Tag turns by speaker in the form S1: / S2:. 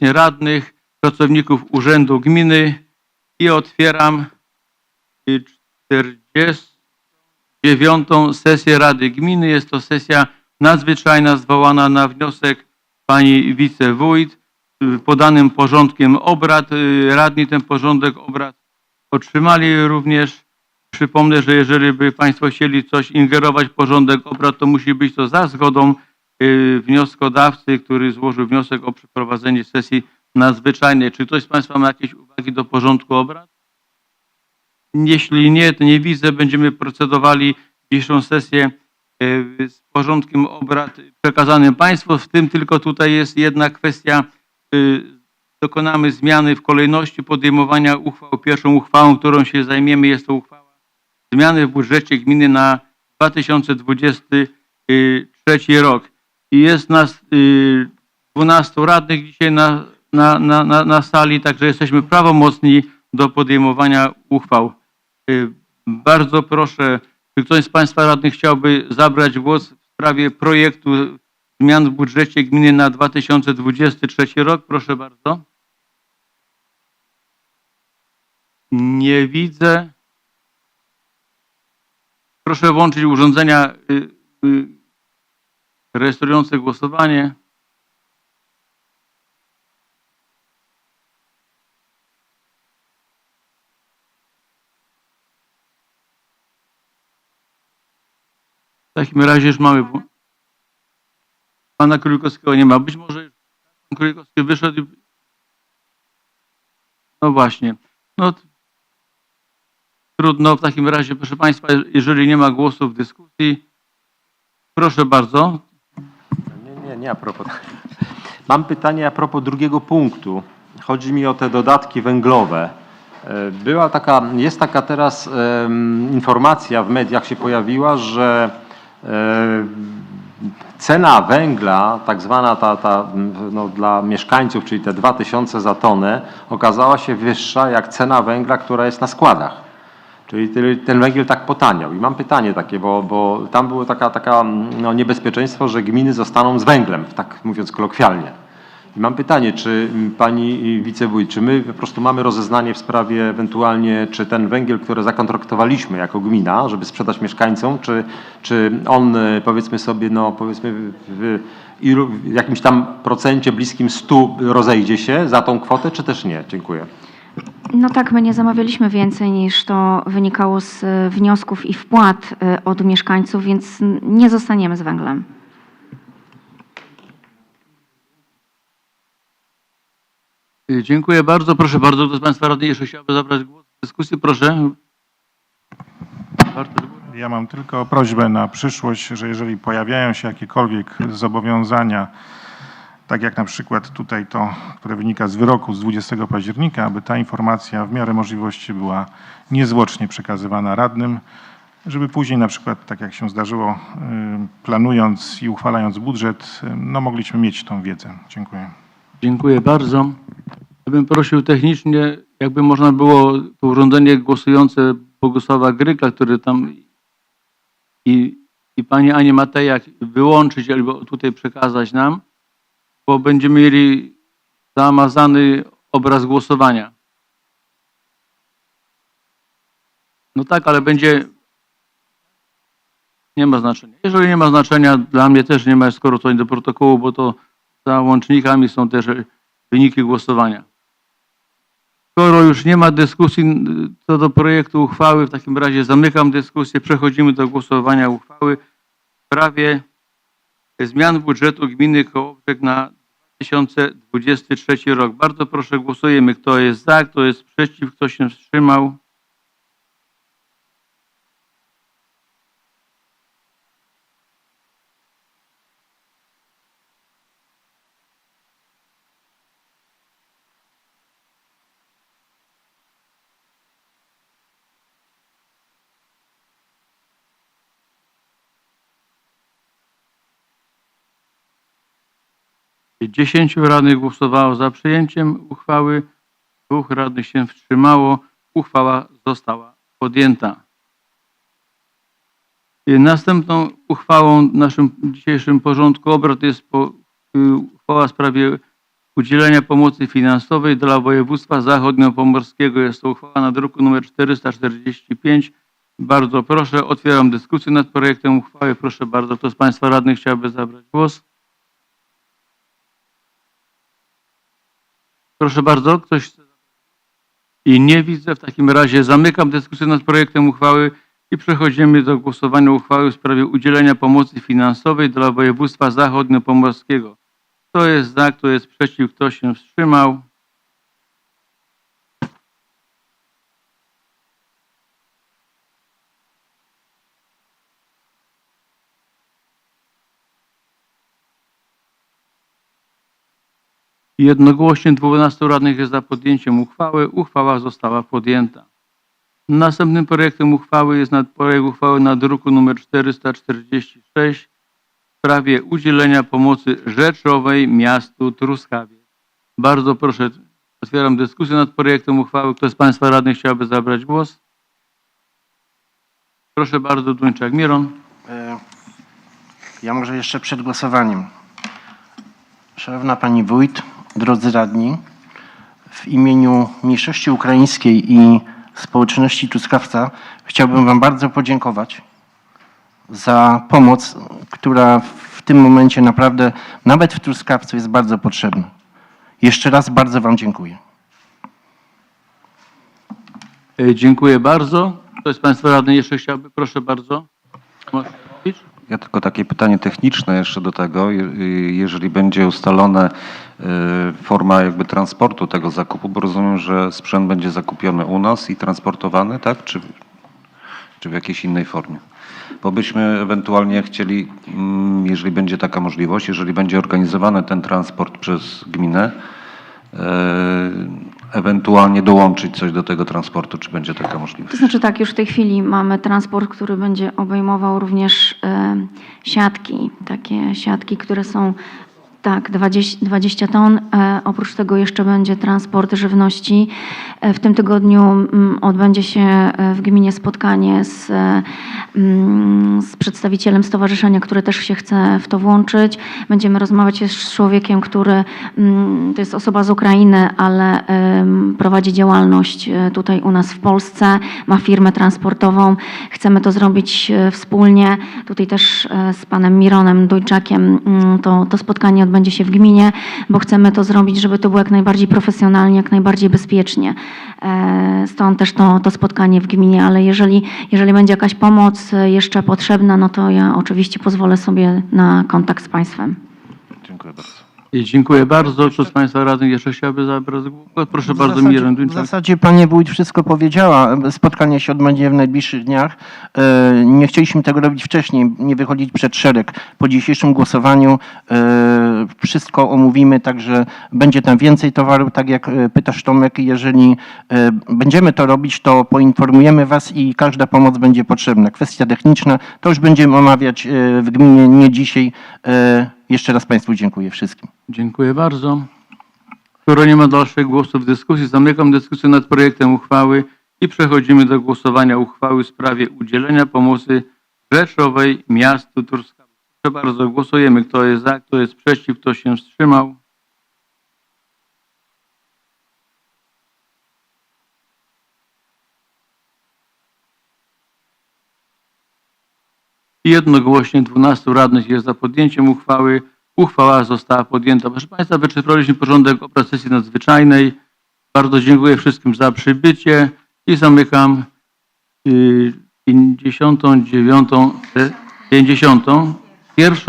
S1: radnych, pracowników Urzędu Gminy i otwieram y, 49. sesję Rady Gminy. Jest to sesja nadzwyczajna zwołana na wniosek pani wicewójt podanym porządkiem obrad. Y, Radni ten porządek obrad otrzymali również. Przypomnę, że jeżeli by Państwo chcieli coś ingerować w porządek obrad, to musi być to za zgodą wnioskodawcy, który złożył wniosek o przeprowadzenie sesji nadzwyczajnej. Czy ktoś z Państwa ma jakieś uwagi do porządku obrad? Jeśli nie, to nie widzę. Będziemy procedowali dzisiejszą sesję y, z porządkiem obrad przekazanym Państwu. W tym tylko tutaj jest jedna kwestia. y, Dokonamy zmiany w kolejności podejmowania uchwał. Pierwszą uchwałą, którą się zajmiemy, jest to uchwała zmiany w budżecie gminy na 2023 rok. I jest nas y, 12 radnych dzisiaj na, na, na, na, na sali, także jesteśmy prawomocni do podejmowania uchwał. Y, Bardzo proszę, czy ktoś z Państwa radnych chciałby zabrać głos w sprawie projektu zmian w budżecie gminy na 2023 rok? Proszę bardzo. Nie widzę. Proszę włączyć urządzenia y, y, rejestrujące głosowanie. W takim razie już mamy. Pana Królikowskiego nie ma. Być może już pan Królikowski wyszedł. No właśnie. No, trudno w takim razie, proszę Państwa, jeżeli nie ma głosu w dyskusji, proszę bardzo.
S2: Nie, a propos. Mam pytanie a propos drugiego punktu. Chodzi mi o te dodatki węglowe. E, Była taka, jest taka teraz informacja w mediach się pojawiła, że cena węgla, tak zwana ta, ta no, dla mieszkańców, czyli te 2000 za tonę, okazała się wyższa jak cena węgla, która jest na składach. Czyli ten węgiel tak potaniał. I mam pytanie takie, bo, bo tam było taka, taka no, niebezpieczeństwo, że gminy zostaną z węglem, tak mówiąc kolokwialnie. I mam pytanie, czy pani wicewójt, czy my po prostu mamy rozeznanie w sprawie ewentualnie, czy ten węgiel, który zakontraktowaliśmy jako gmina, żeby sprzedać mieszkańcom, czy, czy on powiedzmy sobie, no powiedzmy w, w jakimś tam procencie bliskim 100 rozejdzie się za tą kwotę, czy też nie? Dziękuję.
S3: No tak, my nie zamawialiśmy więcej niż to wynikało z y, wniosków i wpłat y, od mieszkańców, więc nie zostaniemy z węglem.
S1: Y, Dziękuję bardzo. Proszę bardzo, kto z Państwa radnych jeszcze chciałby zabrać głos w dyskusji, proszę.
S4: Ja mam tylko prośbę na przyszłość, że jeżeli pojawiają się jakiekolwiek zobowiązania, tak jak na przykład tutaj to, które wynika z wyroku z 20 października, aby ta informacja w miarę możliwości była niezwłocznie przekazywana radnym, żeby później na przykład, tak jak się zdarzyło, y, planując i uchwalając budżet, y, no mogliśmy mieć tą wiedzę. Dziękuję.
S1: Dziękuję bardzo. Ja bym prosił technicznie, jakby można było to urządzenie głosujące Bogusława Gryka, który tam i, i pani Anię Matejak wyłączyć albo tutaj przekazać nam, bo będziemy mieli zamazany obraz głosowania. No tak, ale będzie. Nie ma znaczenia. Jeżeli nie ma znaczenia, dla mnie też nie ma skoro to nie do protokołu, bo to za łącznikami są też wyniki głosowania. Skoro już nie ma dyskusji co do projektu uchwały, w takim razie zamykam dyskusję. Przechodzimy do głosowania uchwały w sprawie zmian budżetu gminy Kołobrzeg na 2023 rok. Bardzo proszę, głosujemy. Kto jest za, kto jest przeciw, kto się wstrzymał. Dziesięciu radnych głosowało za przyjęciem uchwały, dwóch radnych się wstrzymało. Uchwała została podjęta. Następną uchwałą w naszym dzisiejszym porządku obrad jest y, uchwała w sprawie udzielenia pomocy finansowej dla województwa zachodniopomorskiego. Jest to uchwała na druku nr 445. Bardzo proszę, otwieram dyskusję nad projektem uchwały. Proszę bardzo, kto z Państwa radnych chciałby zabrać głos? Proszę bardzo, ktoś i nie widzę. W takim razie zamykam dyskusję nad projektem uchwały i przechodzimy do głosowania uchwały w sprawie udzielenia pomocy finansowej dla województwa zachodniopomorskiego. Kto jest za, kto jest przeciw, kto się wstrzymał? Jednogłośnie 12 radnych jest za podjęciem uchwały. Uchwała została podjęta. Następnym projektem uchwały jest projekt uchwały na druku nr 446 w sprawie udzielenia pomocy rzeczowej miastu Truskawie. Bardzo proszę, otwieram dyskusję nad projektem uchwały. Kto z Państwa radnych chciałby zabrać głos? Proszę bardzo, Duńczak Miron.
S5: E, Ja może jeszcze przed głosowaniem. Szanowna Pani Wójt, drodzy radni, w imieniu mniejszości ukraińskiej i społeczności Truskawca chciałbym Wam bardzo podziękować za pomoc, która w tym momencie naprawdę nawet w Truskawcu jest bardzo potrzebna. Jeszcze raz bardzo Wam dziękuję.
S1: E, Dziękuję bardzo. Kto z Państwa radnych jeszcze chciałby? Proszę bardzo. Można mówić?
S6: Ja tylko takie pytanie techniczne jeszcze do tego. Je- Jeżeli będzie ustalone y, forma jakby transportu tego zakupu, bo rozumiem, że sprzęt będzie zakupiony u nas i transportowany, tak? Czy, czy w jakiejś innej formie? Bo byśmy ewentualnie chcieli, mm, jeżeli będzie taka możliwość, jeżeli będzie organizowany ten transport przez gminę, y, ewentualnie dołączyć coś do tego transportu, czy będzie taka możliwość?
S3: To znaczy tak, już w tej chwili mamy transport, który będzie obejmował również e, siatki, takie siatki, które są tak, 20, 20 ton. E, oprócz tego jeszcze będzie transport żywności. E, w tym tygodniu mm, odbędzie się e, w gminie spotkanie z, mm, z przedstawicielem stowarzyszenia, które też się chce w to włączyć. Będziemy rozmawiać z człowiekiem, który mm, to jest osoba z Ukrainy, ale prowadzi działalność tutaj u nas w Polsce, ma firmę transportową. Chcemy to zrobić wspólnie. Tutaj też z panem Mironem Dojczakiem to, to spotkanie odbędzie się w gminie, bo chcemy to zrobić, żeby to było jak najbardziej profesjonalnie, jak najbardziej bezpiecznie. E, Stąd też to, to spotkanie w gminie, ale jeżeli, jeżeli będzie jakaś pomoc e, jeszcze potrzebna, no to ja oczywiście pozwolę sobie na kontakt z państwem.
S6: Dziękuję bardzo.
S1: I Dziękuję bardzo. Kto z Państwa radnych jeszcze chciałby zabrać głos? Proszę
S5: W
S1: bardzo,
S5: zasadzie- W
S1: Duńczak.
S5: zasadzie Pani Wójt wszystko powiedziała. Spotkanie się odbędzie w najbliższych dniach. E, Nie chcieliśmy tego robić wcześniej, nie wychodzić przed szereg. Po dzisiejszym głosowaniu e, wszystko omówimy, także będzie tam więcej towaru, tak jak e, pytasz Tomek. Jeżeli e, będziemy to robić, to poinformujemy Was i każda pomoc będzie potrzebna. Kwestia techniczna to już będziemy omawiać e, w gminie, nie dzisiaj. E, Jeszcze raz Państwu dziękuję wszystkim.
S1: Dziękuję bardzo. Skoro nie ma dalszych głosów w dyskusji, zamykam dyskusję nad projektem uchwały i przechodzimy do głosowania uchwały w sprawie udzielenia pomocy rzeczowej miastu Truskawy. Proszę bardzo, głosujemy. Kto jest za, kto jest przeciw, kto się wstrzymał. Jednogłośnie 12 radnych jest za podjęciem uchwały. Uchwała została podjęta. Proszę Państwa, wyczerpaliśmy porządek obrad sesji nadzwyczajnej. Bardzo dziękuję wszystkim za przybycie i zamykam y, 59, 50, pierwszą